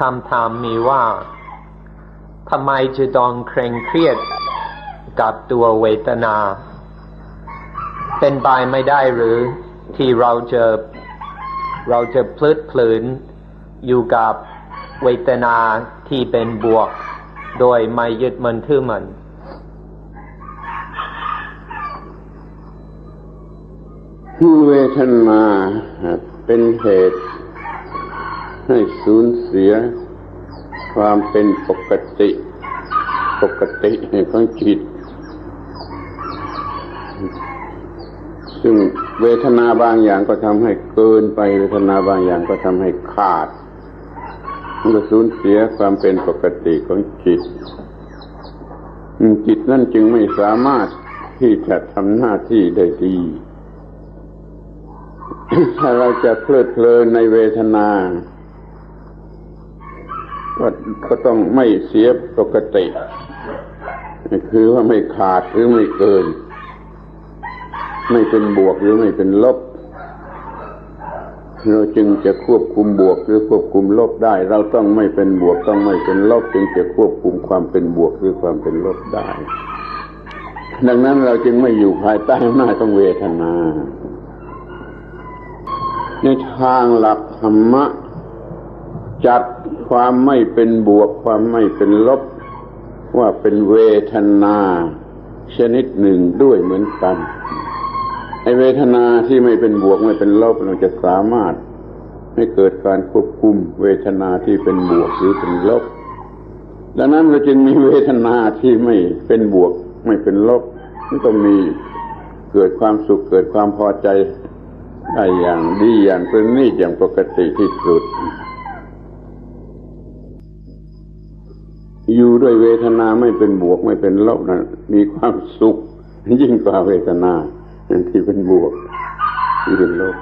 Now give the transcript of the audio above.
คำถามมีว่าทำไมจะต้องเคร่งเครียดกับตัวเวทนา เป็นไปไม่ได้หรือที่เราจะเราจะพลืดเพลินอยู่กับเวทนาที่เป็นบวก โดยไม่ยึดมันถือมัน เวทนาเป็นเหตุ ให้สูญเสียความเป็นปกติ ปกติของจิต ซึ่งเวทนาบางอย่างก็ทำให้เกินไป เวทนาบางอย่างก็ทำให้ขาด มันก็สูญเสียความเป็นปกติของจิต จิตนั่นจึงไม่สามารถที่จะทำหน้าที่ได้ดีถ้าเราจะเพลิดเพลินในเวทนา ก็ก็ต้องไม่เสียปกติ คือว่าไม่ขาดหรือไม่เกิน ไม่เป็นบวกหรือไม่เป็นลบ เราจึงจะควบคุมบวกหรือควบคุมลบได้ เราต้องไม่เป็นบวกต้องไม่เป็นลบ จึงจะควบคุมความเป็นบวกหรือความเป็นลบได้ ดังนั้นเราจึงไม่อยู่ภายใต้อำนาจของเวทนา ในทางหลักธรรมะจัด ความไม่เป็นบวก ความไม่เป็นลบ ว่าเป็นเวทนา ชนิดหนึ่งด้วยเหมือนกันไอเวทนาที่ไม่เป็นบวกไม่เป็นลบเราจะสามารถให้เกิดการควบคุมเวทนาที่เป็นบวกหรือเป็นลบ ดังนั้นเราจึงมีเวทนาที่ไม่เป็นบวกไม่เป็นลบมันต้องมีเกิดความสุขเกิดความพอใจได้อย่างดีอย่างเป็นนี่อย่างปกติที่สุด อยู่ด้วยเวทนาไม่เป็นบวกไม่เป็นลบนะมีความสุข ยิ่งกว่าเวทนาที่เป็นบวกที่เป็นลบ